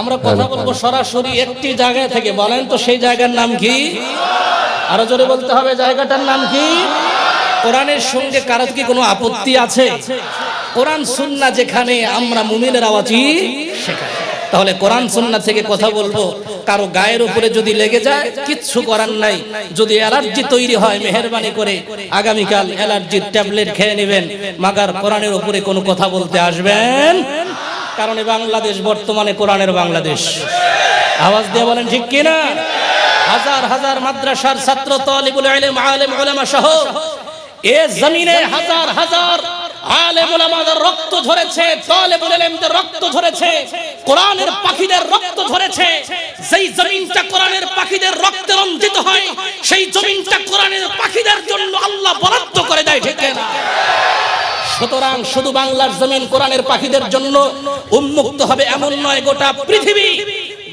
আমরা কথা বলব সরাসরি একটি জায়গা থেকে। বলেন তো সেই জায়গার নাম কি? আরও জোরে বলতে হবে জায়গাটার নাম কি? কোরআনের সঙ্গে কারও কি কোনো আপত্তি আছে? কোরআন সুন্না যেখানে আমরা মুমিনের আওয়াজই সেখানে। তাহলে কোরআন সুন্না থেকে কথা বলব। কারও গায়ের উপরে যদি লেগে যায় কিচ্ছু করার নাই। যদি অ্যালার্জি তৈরি হয় মেহরবানি করে আগামীকাল অ্যালার্জির ট্যাবলেট খেয়ে নেবেন। মাগার কোরআনের উপরে কোনো কথা বলতে আসবেন কারণ বাংলাদেশ বর্তমানে কোরআনের বাংলাদেশ। আওয়াজ দিয়ে বলেন, ঠিক কিনা? হাজার হাজার মাদ্রাসার ছাত্র, তালিবুল ইলম, আলেম, উলামা সহ এ জমিনে হাজার হাজার আলেম, উলামাদের রক্ত ঝরেছে, তালিবুল ইলমদের রক্ত ঝরেছে, কোরআনের পাখিদের রক্ত ঝরেছে, যেই জমিনটা কোরআনের পাখিদের রক্তে রঞ্জিত হয় সেই জমিনটা কোরআনের পাখিদের জন্য আল্লাহ বরাদ্দ করে দেয় ঠিক না সুতরাং শুধু বাংলার জমিন কোরআনের পাখিদের জন্য উন্মুক্ত হবে এমন নয়, গোটা পৃথিবী,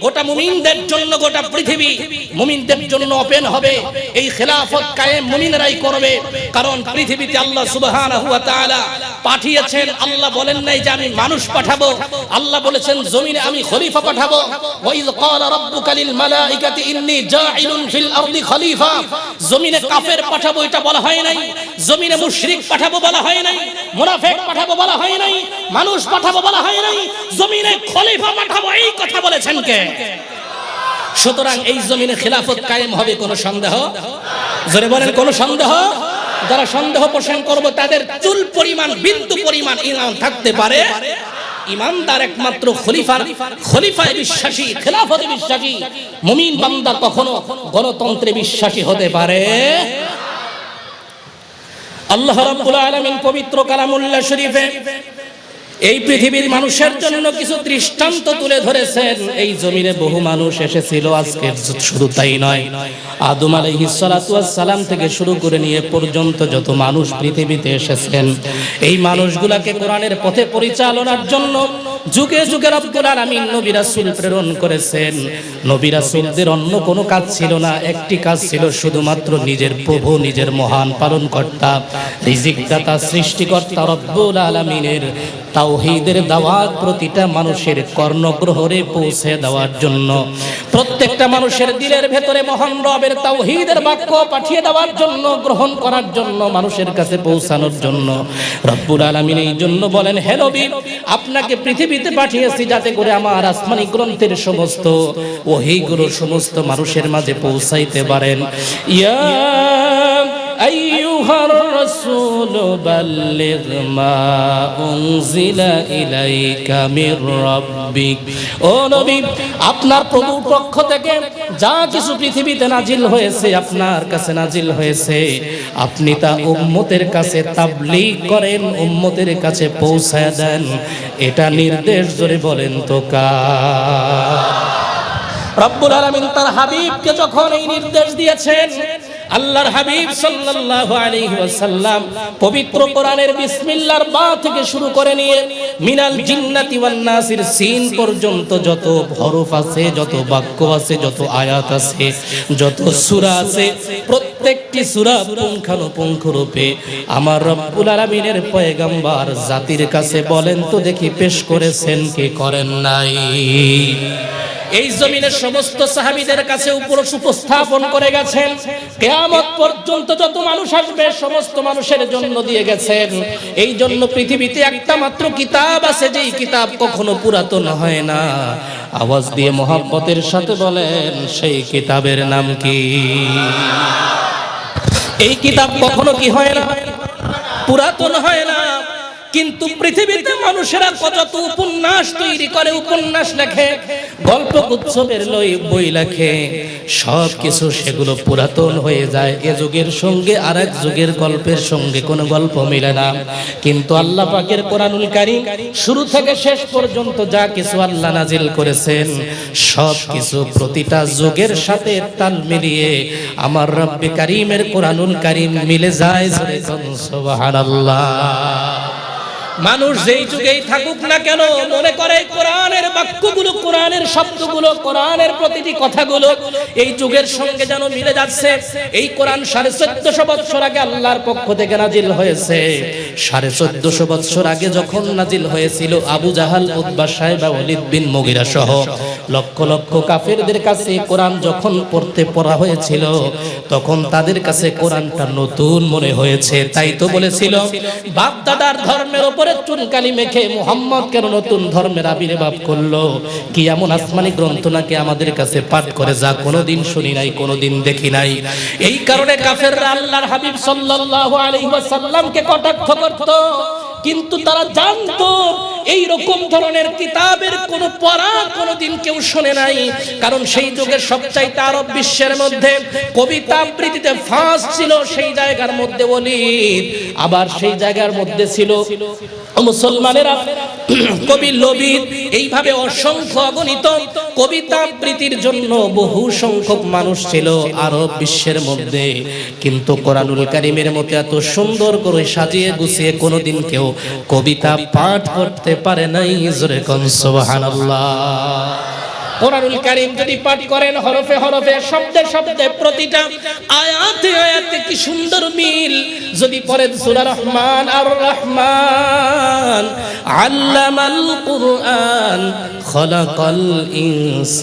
গোটা মুমিনদের জন্য গোটা পৃথিবী, মুমিনদের জন্য ওপেন হবে। এই খেলাফত কায়েম মুমিনরাই করবে, কারণ পৃথিবীতে আল্লাহ সুবহানাহু ওয়া তাআলা পাঠিয়েছেন, আল্লাহ বলেন নাই যে আমি মানুষ পাঠাবো। আল্লাহ বলেছেন, জমিনে আমি খলিফা পাঠাবো। ওয়াইজ ক্বালা রাব্বুকা লিল মালাইকাতি ইন্নী জাইলুন ফিল আরদি খলিফা। জমিনে কাফের পাঠাবো, এটা বলা হয় নাই। জমিনে মুশরিক পাঠাবো বলা হয় নাই। মুনাফিক পাঠাবো বলা হয় নাই। মানুষ পাঠাবো বলা হয় নাই। জমিনে খলিফা পাঠাবো, এই কথা বলেছেন কে? সুতরাং এই জমিনে খেলাফত কায়েম হবে, কোনো সন্দেহ? জোরে বলেন, কোনো সন্দেহ? যারা সন্দেহ পোষণ করব, তাদের চুল পরিমাণ, বিন্দু পরিমাণ ইমান থাকতে পারে। ইমানদার একমাত্র খলিফা খলিফায় বিশ্বাসী, খেলাফতে বিশ্বাসী, মুমিন বান্দা কখনো গণতন্ত্রে বিশ্বাসী হতে পারে। আল্লাহ রাব্বুল আলামিন পবিত্র কালামুল্লাহ শরীফে এই পৃথিবীর মানুষের জন্য কিছু দৃষ্টান্ত তুলে ধরেছেন। এই জমিনে বহু মানুষ এসেছিল আজকে শুধু তাই নয়। আদম ওয়াস সালাম থেকে শুরু করে নিয়ে পর্যন্ত যত মানুষ পৃথিবীতে এসেছেন, এই মানুষগুলাকে কোরআনের পথে পরিচালনার জন্য যুগে যুগে রব্বুল আলামিন নবী রাসূল প্রেরণ করেছেন। নবী রাসূলদের অন্য কোনো কাজ ছিল না, একটি কাজ ছিল শুধুমাত্র নিজের প্রভু, নিজের মহান পালনকর্তা রিজিক দাতা সৃষ্টিকর্তা রব্বুল আলামিনের তাওহীদের দাওয়াত প্রতিটা মানুষের কর্ণগ্রহরে পৌঁছে দেওয়ার জন্য, প্রত্যেকটা মানুষের দিলের ভেতরে মহান রবের তাওহীদের বাক্য পাঠিয়ে দেওয়ার জন্য, গ্রহণ করার জন্য, মানুষের কাছে পৌঁছানোর জন্য। রব্বুল আলামিন এই জন্য বলেন, হে নবী, আপনাকে পৃথিবীতে পাঠিয়েছি যাতে করে আমার আসমানি গ্রন্থের সমস্ত ওহিগুলো সমস্ত মানুষের মাঝে পৌঁছাইতে পারেন। ইয়া الرسول بلغ ما أنزل إليك من ربك ও নবী আপনার প্রভুর পক্ষ থেকে যা কিছু পৃথিবীতে নাজিল হয়েছে আপনার কাছে নাজিল হয়েছে আপনি তা উম্মতের কাছে তাবলীগ করেন উম্মতের কাছে পৌঁছায় দেন এটা নির্দেশ জোরে বলেন তো কা রব্বুল আলামিন তার হাবিবকে যখন এই নির্দেশ দিয়েছেন আল্লাহর হাবিব সাল্লাল্লাহু আলাইহি ওয়াসাল্লাম পবিত্র কোরআনের বিসমিল্লাহর বা থেকে শুরু করে নিয়ে মিনাল জিন্নাতি ওয়ান নাসির সিন পর্যন্ত যত হরফ আছে, যত বাক্য আছে, যত আয়াত আছে, যত সূরা আছে, প্রত্যেকটি সূরা পুঙ্খানুপুঙ্খ রূপে আমার রব্বুল আলামিনের পয়গাম্বার জাতির কাছে বলেন তো দেখি পেশ করেছেন কি করেন নাই। এই জমিনের সমস্ত সাহাবীদের কাছে উপস্থাপন করে গেছেন। কেয়ামত পর্যন্ত যত মানুষ আসবে, সমস্ত মানুষের জন্য দিয়ে গেছেন। এই জন্য পৃথিবীতে একটা মাত্র কিতাব আছে, যেই কিতাব কখনো পুরাতন হয় না। আওয়াজ দিয়ে মোহাব্বতের সাথে বলেন, সেই কিতাবের নাম কি? এই কিতাব কখনো কি হয় না? পুরাতন হয় না। কিন্তু পৃথিবীতে মানুষেরা কত উপন্যাস তৈরি করে, উপন্যাস লেখে, গল্প উৎসবের লই বই লেখে সব কিছু সেগুলো পুরাতন হয়ে যায়। এ যুগের সঙ্গে আর এক যুগের গল্পের সঙ্গে কোনো গল্প মিলে না। কিন্তু আল্লাহ পাকের কোরআনুল কারীম শুরু থেকে শেষ পর্যন্ত যা কিছু আল্লাহ নাজিল করেছেন সব কিছু প্রতিটা যুগের সাথে তাল মিলিয়ে আমার রব্বে কারিমের কোরআনুল কারীম মিলে যায় সুবহানাল্লাহ। মানুষ যেই যুগেই থাকুক না কেন, মনে করে কোরআনের বাক্যগুলো, কোরআনের শব্দগুলো, কোরআনের প্রতিটি কথাগুলো এই যুগের সঙ্গে যেন মিলে যাচ্ছে। এই কোরআন সাড়ে চোদ্দশো বৎসর আগে আল্লাহর পক্ষ থেকে নাজিল হয়েছে। সাড়ে চোদ্দশো বৎসর আগে যখন নাজিল হয়েছিল আবু জাহাল উদ্বা সাহেব অলিদ বিন মুগিরা সহ। লক্ষ লক্ষ কাফেরদের কাছে কোরআন যখন পড়তে পড়া হয়েছিল, তখন তাদের কাছে কোরআনটা নতুন মনে হয়েছে। তাই তো বলেছিল, বাপ দাদার ধর্মের উপরে চুনকালি মেখে মোহাম্মদ কেন নতুন ধর্মের আবির্ভাব করল? কি এমন আসমানি গ্রন্থ নাকি আমাদের কাছে পাঠ করে যা কোনোদিন শুনি নাই, কোনোদিন দেখি নাই? এই কারণে কাফেররা আল্লাহর হাবিব সাল্লাল্লাহু আলাইহি ওয়াসাল্লামকে কটাক্ষ করত। কিন্তু তারা জানতো এই রকম ধরনের কিতাবের কোনো পড়া কোনোদিন কেউ শোনে নাই। কারণ সেই যুগের সবচাইতে আরব বিশ্বের মধ্যে কবিতা আবৃত্তিতে ফাঁস ছিল সেই জায়গার মধ্যে অলিদ আবার সেই জায়গার মধ্যে ছিল মুসলমানেরা কবি লবিদ এইভাবে অসংখ্য অগণিত কবিতা আবৃত্তির জন্য বহু সংখ্যক মানুষ ছিল আরব বিশ্বের মধ্যে। কিন্তু কোরআনুল কারিমের মতো এত সুন্দর করে সাজিয়ে গুছিয়ে কোনোদিন কেউ কবিতা পাঠ করতে পারে নাই, জোরে কোন সুবহানাল্লাহ। কোরআনুল কারীম যদি পাঠ করেন হরফে হরফে, শব্দে শব্দে প্রতিটা আয়াতে আয়াতে কি সুন্দর মিল। যদি পড়েন সূরা রহমান, আর রহমান, আল্লামাল কুরআন, খলাকাল ইনসান,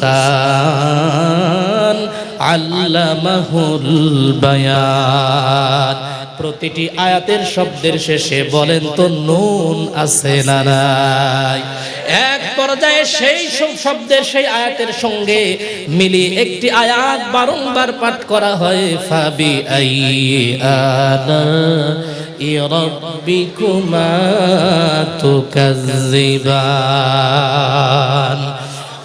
আল্লামাহুল বায়ান। প্রতিটি আয়াতের শব্দের শেষে বলেন তো, নুন আছে না নাই? এক পর্যায়ে সেই সব শব্দের সেই আয়াতের সঙ্গে মিলি একটি আয়াত বারংবার পাঠ করা হয় ফাবি আই আনা রাব্বিকুমা তুকাজ্জিবান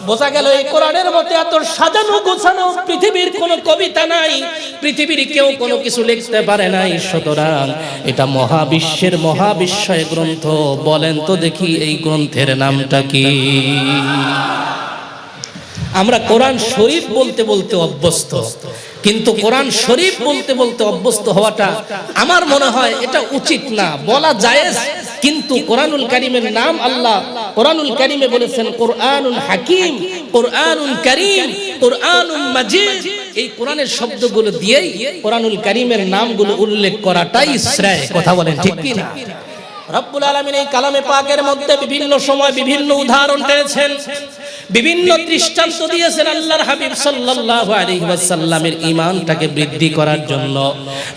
বোঝা গেল এই কোরআনের মধ্যে এত সাজানো গোছানো পৃথিবীর কোনো কবিতা নাই, পৃথিবীর কেউ কোনো কিছু লিখতে পারে নাই, সুতরাং এটা মহাবিশ্বের মহাবিশ্বয় গ্রন্থ। বলেন তো দেখি এই গ্রন্থের নামটা কি? আমরা কোরআন শরীফ বলতে বলতে অভ্যস্ত, কিন্তু কোরআন শরীফ বলতে বলতে অভ্যস্ত হওয়াটা আমার মনে হয় এটা উচিত না। বলা জায়েজ, কিন্তু কোরআনুল কারিমের নাম আল্লাহ কোরআনুল কারিমে বলেছেন, কোরআনুল হাকিম, কোরআনুল কারিম, কোরআনুল মাজিদ। এই কোরআনের শব্দগুলো দিয়েই কোরআনুল কারিমের নামগুলো উল্লেখ করাটাই শ্রেয়। কথা বলেন ঠিক কি না রব্বুল আলামিন এই কালামে পাকের মধ্যে বিভিন্ন সময় বিভিন্ন উদাহরণ টেনেছেন বিভিন্ন দৃষ্টান্ত দিয়েছেন আল্লাহর হাবিব সাল্লাল্লাহু আলাইহি ওয়াসাল্লামের ঈমানটাকে বৃদ্ধি করার জন্য।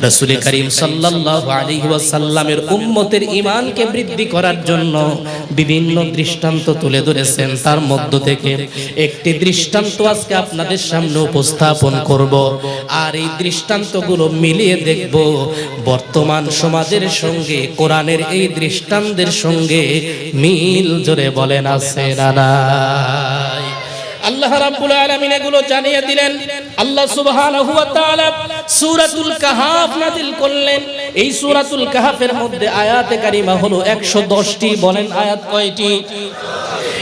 রাসূল করিম সাল্লাল্লাহু আলাইহি ওয়াসাল্লামের উম্মতের ঈমানকে বৃদ্ধি করার জন্য বিভিন্ন দৃষ্টান্ত তুলে ধরেছেন। তার মধ্য থেকে একটি দৃষ্টান্ত আজকে আপনাদের সামনে উপস্থাপন করব। আর এই দৃষ্টান্তগুলো মিলিয়ে দেখব, বর্তমান সমাজের সঙ্গে, কোরআনের এই দৃষ্টান্তের সঙ্গে মিল জোরে বলেন, আছে না আল্লাহ রাব্বুল আলামিন এগুলো জানিয়ে দিলেন। আল্লাহ সুবহানাহু ওয়া তাআলা সূরাতুল কাহাফ নাযিল করলেন। এই সূরাতুল কাহাফের মধ্যে আয়াতে কারিমা হলো 110টি বলেন আয়াত কয়টি?